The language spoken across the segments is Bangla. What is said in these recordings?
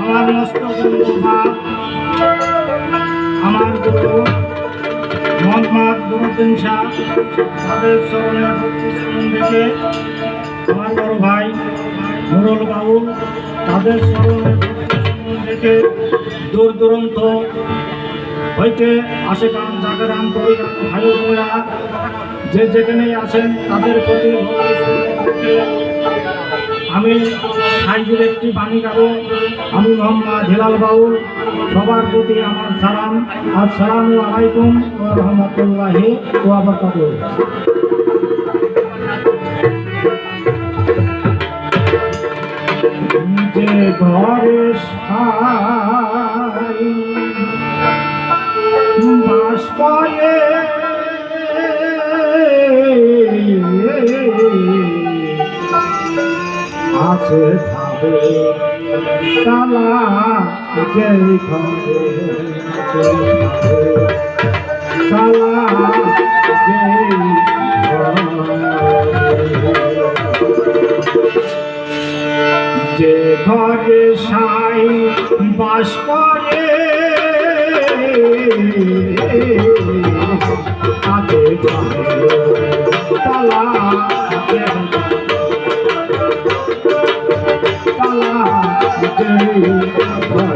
আমার মস্তক ভাব আমার তাদের চরণে দেখে আমার বড় ভাই নুরুল বাবু তাদের চরণে দেখে দূর দূরান্ত হইতে জাগরান কবিরান ভাই বোনেরা যে যেখানেই আছেন তাদের প্রতি আমি সাইজের একটি বাণী গাবো। আমি মোহাম্মদ হেলাল বাউল। সবার প্রতি আমার সালাম। আর আসসালামু আলাইকুম রহমতুল্লাহ রাহমাতুল্লাহি ঘরে সাই আছে ভাবে তালা যে ঘরে তালা যে যে ঘরে সাই বাস করে Oh,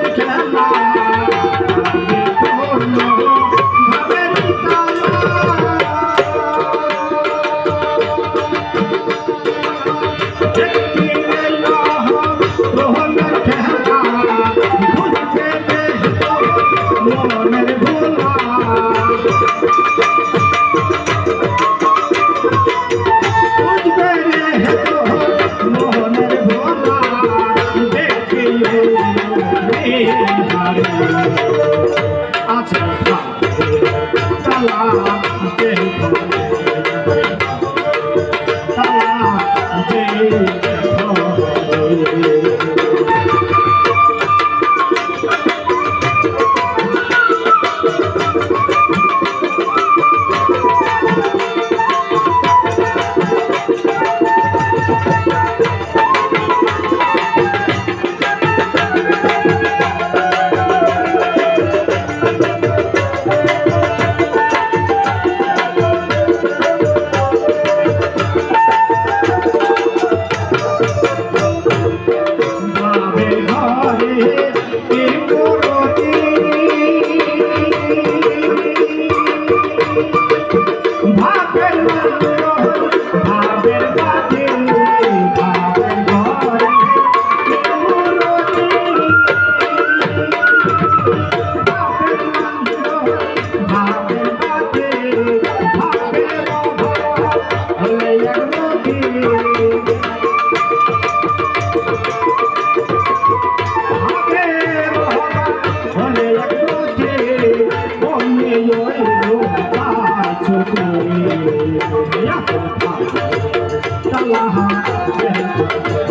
তালা ভাবে Yeah.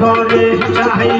ঘরে চাই